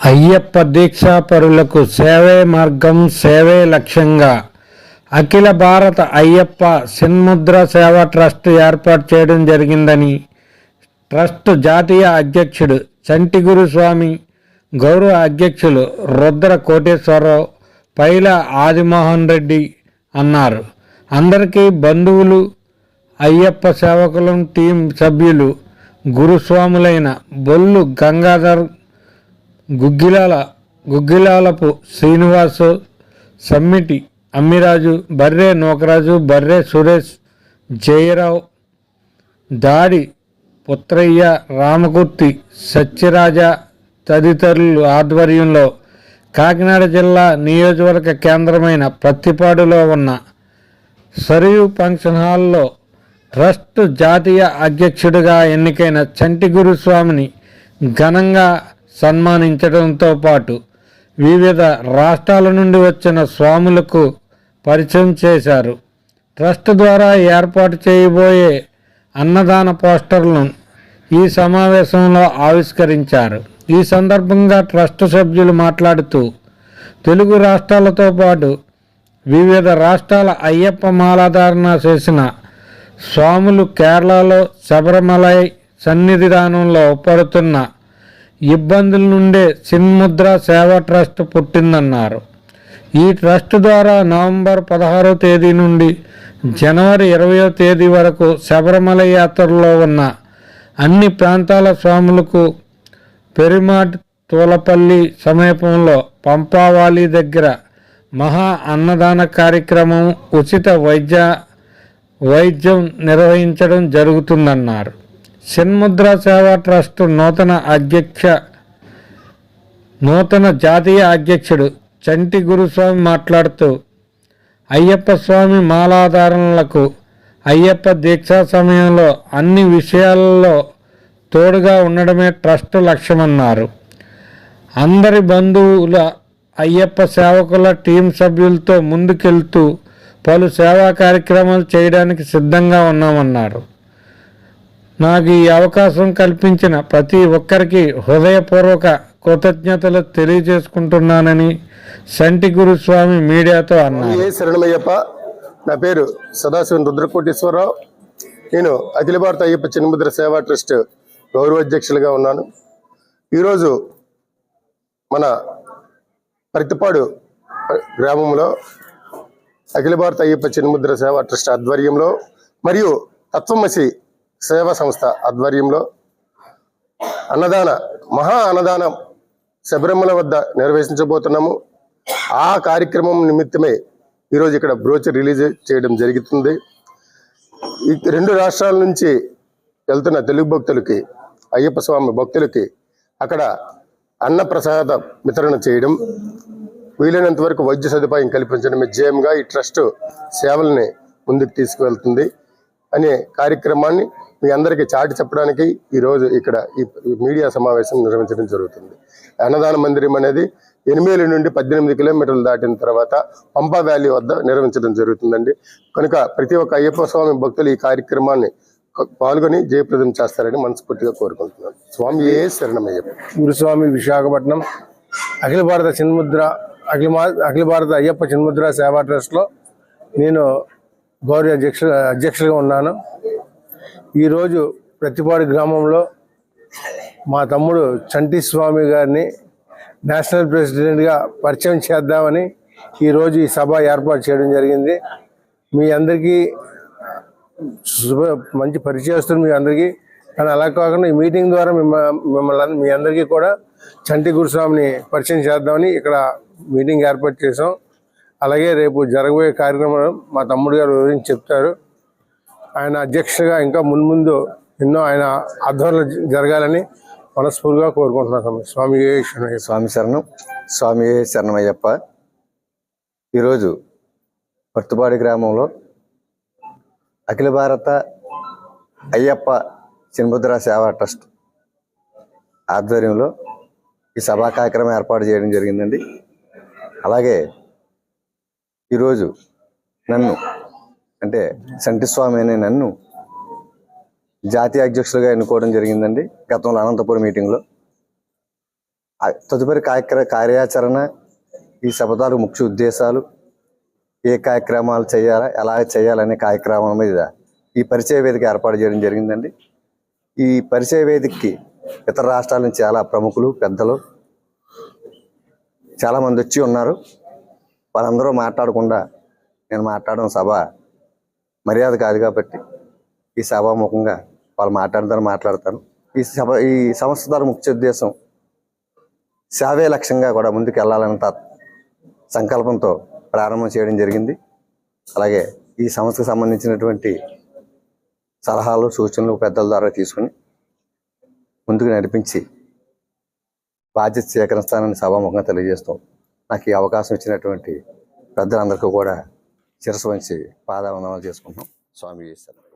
అయ్యప్ప దీక్షాపరులకు సేవే మార్గం సేవే లక్ష్యంగా అఖిల భారత అయ్యప్ప సిన్ముద్ర సేవా ట్రస్ట్ ఏర్పాటు చేయడం జరిగిందని ట్రస్ట్ జాతీయ అధ్యక్షుడు చంటి గురుస్వామి గౌరవ అధ్యక్షులు రుద్ర కోటేశ్వరరావు పైల ఆదిమోహన్ రెడ్డి అన్నారు. అందరికీ బంధువులు అయ్యప్ప సేవకులం టీం సభ్యులు గురుస్వాములైన బొల్లు గంగాధర్ గుగ్గిలాల గుగ్గిలాలపు శ్రీనివాసు సమ్మిటి అమ్మిరాజు బర్రె నోకరాజు బర్రె సురేష్ జయరావు దాడి పుత్రయ్య రామకుర్తి సత్యరాజ తదితరులు ఆధ్వర్యంలో కాకినాడ జిల్లా నియోజకవర్గ కేంద్రమైన పత్తిపాడులో ఉన్న సరియు ఫంక్షన్ హాల్లో ట్రస్ట్ జాతీయ అధ్యక్షుడిగా ఎన్నికైన చంటి గురుస్వామిని ఘనంగా సన్మానించడంతో పాటు వివిధ రాష్ట్రాల నుండి వచ్చిన స్వాములకు పరిచయం చేశారు. ట్రస్ట్ ద్వారా ఏర్పాటు చేయబోయే అన్నదాన పోస్టర్లను ఈ సమావేశంలో ఆవిష్కరించారు. ఈ సందర్భంగా ట్రస్ట్ సభ్యులు మాట్లాడుతూ తెలుగు రాష్ట్రాలతో పాటు వివిధ రాష్ట్రాల అయ్యప్ప మాలాధారణ చేసిన స్వాములు కేరళలో శబరిమలై సన్నిధిదానంలో పడుతున్న ఇబ్బందుల నుండే సిన్ముద్ర సేవా ట్రస్ట్ పుట్టిందన్నారు. ఈ ట్రస్ట్ ద్వారా నవంబర్ పదహారో తేదీ నుండి జనవరి ఇరవయో తేదీ వరకు శబరిమల యాత్రలో ఉన్న అన్ని ప్రాంతాల స్వాములకు పెరిమాట్ తూలపల్లి సమీపంలో పంపావాలి దగ్గర మహా అన్నదాన కార్యక్రమం ఉచిత వైద్య వైద్యం నిర్వహించడం జరుగుతుందన్నారు. షణ్ముద్ర సేవా ట్రస్ట్ నూతన అధ్యక్ష నూతన జాతీయ అధ్యక్షుడు చంటి గురుస్వామి మాట్లాడుతూ అయ్యప్ప స్వామి మాలాధారణలకు అయ్యప్ప దీక్షా సమయంలో అన్ని విషయాలలో తోడుగా ఉండడమే ట్రస్ట్ లక్ష్యమన్నారు. అందరి బంధువుల అయ్యప్ప సేవకుల టీం సభ్యులతో ముందుకెళ్తూ పలు సేవా కార్యక్రమాలు చేయడానికి సిద్ధంగా ఉన్నామన్నారు. నాకు ఈ అవకాశం కల్పించిన ప్రతి ఒక్కరికి హృదయపూర్వక కృతజ్ఞతలు తెలియజేసుకుంటున్నానని సంటి గురుస్వామి మీడియాతో అన్నారు. శరణమయ్యప్ప? నా పేరు సదాశివన్ రుద్రకోటేశ్వరరావు. నేను అఖిల భారత అయ్యప్ప చిన్నముద్ర సేవా ట్రస్ట్ గౌరవ అధ్యక్షులుగా ఉన్నాను. ఈరోజు మన ప్రతిపాడు గ్రామంలో అఖిల భారత అయ్యప్ప చిన్నముద్ర సేవా ట్రస్ట్ ఆధ్వర్యంలో మరియు తత్వమసి సేవా సంస్థ ఆధ్వర్యంలో అన్నదాన మహా అన్నదానం శబరిమల వద్ద నిర్వహించబోతున్నాము. ఆ కార్యక్రమం నిమిత్తమే ఈరోజు ఇక్కడ బ్రోచర్ రిలీజ్ చేయడం జరుగుతుంది. రెండు రాష్ట్రాల నుంచి వెళ్తున్న తెలుగు భక్తులకి అయ్యప్ప స్వామి భక్తులకి అక్కడ అన్నప్రసాద వితరణ చేయడం వీలైనంత వరకు వైద్య సదుపాయం కల్పించడమే జయంగా ఈ ట్రస్ట్ సేవల్ని ముందుకు తీసుకువెళ్తుంది. అనే కార్యక్రమాన్ని మీ అందరికీ చాటి చెప్పడానికి ఈరోజు ఇక్కడ ఈ మీడియా సమావేశం నిర్వహించడం జరుగుతుంది. అన్నదాన మందిరం అనేది ఎనిమిది నుండి పద్దెనిమిది కిలోమీటర్లు దాటిన తర్వాత పంపా వ్యాలీ వద్ద నిర్వహించడం జరుగుతుందండి. కనుక ప్రతి ఒక్క అయ్యప్ప స్వామి భక్తులు ఈ కార్యక్రమాన్ని పాల్గొని జయప్రదం చేస్తారని మనస్ఫూర్తిగా కోరుకుంటున్నాను. స్వామి ఏ శరణమయ్యప్ప. గురుస్వామి విశాఖపట్నం అఖిల భారత చిన్ముద్ర అఖిల అఖిల భారత అయ్యప్ప చిన్ముద్ర సేవా ట్రస్ట్లో నేను గౌరవ అధ్యక్ష అధ్యక్షులుగా ఉన్నాను. ఈరోజు ప్రతిపాడు గ్రామంలో మా తమ్ముడు చంటి స్వామి గారిని నేషనల్ ప్రెసిడెంట్గా పరిచయం చేద్దామని ఈరోజు ఈ సభ ఏర్పాటు చేయడం జరిగింది. మీ అందరికీ శుభ మంచి పరిచయస్తులు మీ అందరికీ. కానీ అలా కాకుండా ఈ మీటింగ్ ద్వారా మిమ్మల్ని మీ అందరికీ కూడా చంటి గురుస్వామిని పరిచయం చేద్దామని ఇక్కడ మీటింగ్ ఏర్పాటు చేసాం అలాగే రేపు జరగబోయే కార్యక్రమం మా తమ్ముడు గారు వివరించి చెప్తారు. ఆయన అధ్యక్షగా ఇంకా మున్ముందు ఎన్నో ఆయన ఆధ్వర్యంలో జ- జరగాలని మనస్ఫూర్తిగా కోరుకుంటున్నాను స్వామి. స్వామి ఏ స్వామి శరణం. స్వామి శరణమయ్యప్ప. ఈరోజు పర్తుపాడి గ్రామంలో అఖిల భారత అయ్యప్ప చిన్ముద్ర సేవా ట్రస్ట్ ఆధ్వర్యంలో ఈ సభా కార్యక్రమం ఏర్పాటు చేయడం జరిగిందండి. అలాగే ఈరోజు నన్ను అంటే సంటి స్వామి అనే నన్ను జాతీయ అధ్యక్షులుగా ఎన్నుకోవడం జరిగిందండి గతంలో అనంతపురం మీటింగ్లో. తదుపరి కార్యక్ర కార్యాచరణ ఈ శపథాలు ముఖ్య ఉద్దేశాలు ఏ కార్యక్రమాలు చేయాలా ఎలా చేయాలనే కార్యక్రమం మీద ఈ పరిచయ వేదిక ఏర్పాటు చేయడం జరిగిందండి. ఈ పరిచయ వేదికకి ఇతర రాష్ట్రాల నుంచి చాలా ప్రముఖులు పెద్దలు చాలా మంది వచ్చి ఉన్నారు. వాళ్ళందరూ మాట్లాడకుండా నేను మాట్లాడడం సభ మర్యాద కాదు కాబట్టి ఈ సభాముఖంగా వాళ్ళు మాట్లాడతారు మాట్లాడతాను ఈ సభ ఈ సంస్థ ద్వారా ముఖ్య ఉద్దేశం సేవే లక్ష్యంగా కూడా ముందుకు వెళ్ళాలన్న సంకల్పంతో ప్రారంభం చేయడం జరిగింది. అలాగే ఈ సంస్థకు సంబంధించినటువంటి సలహాలు సూచనలు పెద్దల ద్వారా తీసుకుని ముందుకు నడిపించి బాధ్యత స్వీకరిస్తానని సభాముఖంగా తెలియజేస్తాం నాకు ఈ అవకాశం ఇచ్చినటువంటి పెద్దలందరికీ కూడా శిరస్సు వంచి పాదావందనాలు చేసుకుంటున్నాం. స్వామి చేశారు